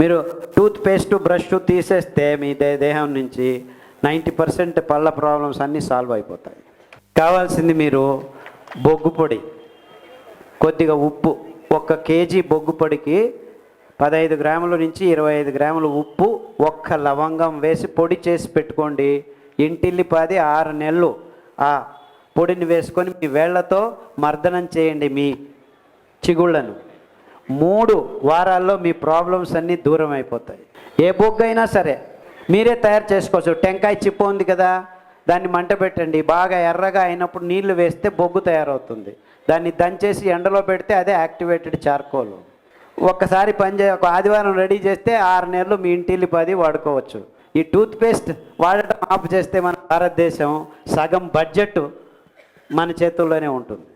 మీరు tooth paste brush తీసేస్తే మీ దే దేహం నుంచి నైంటీ పర్సెంట్ పళ్ళ ప్రాబ్లమ్స్ అన్నీ సాల్వ్ అయిపోతాయి. కావాల్సింది మీరు బొగ్గు పొడి కొద్దిగా ఉప్పు ఒక్క కేజీ బొగ్గు పొడికి పదహైదు గ్రాముల నుంచి ఇరవై ఐదు గ్రాముల ఉప్పు ఒక్క లవంగం వేసి పొడి చేసి పెట్టుకోండి. ఇంటిల్లిపాది ఆరు నెలలు ఆ పొడిని వేసుకొని మీ వేళ్ళతో మర్దనం చేయండి మీ చిగుళ్ళను. మూడు వారాల్లో మీ ప్రాబ్లమ్స్ అన్నీ దూరం అయిపోతాయి. ఏ బొగ్గు అయినా సరే మీరే తయారు చేసుకోవచ్చు. టెంకాయ చిప్ప ఉంది కదా దాన్ని మంట పెట్టండి. బాగా ఎర్రగా అయినప్పుడు నీళ్ళు వేస్తే బొగ్గు తయారవుతుంది. దాన్ని దంచేసి ఎండలో పెడితే అదే యాక్టివేటెడ్ చార్కోల్. ఒక్కసారి పనిచే ఒక ఆదివారం రెడీ చేస్తే ఆరు నెలలు మీ ఇంటిల్లి పది వాడుకోవచ్చు. ఈ టూత్పేస్ట్ వాడటం ఆఫ్ చేస్తే మన భారతదేశం సగం బడ్జెట్ మన చేతుల్లోనే ఉంటుంది.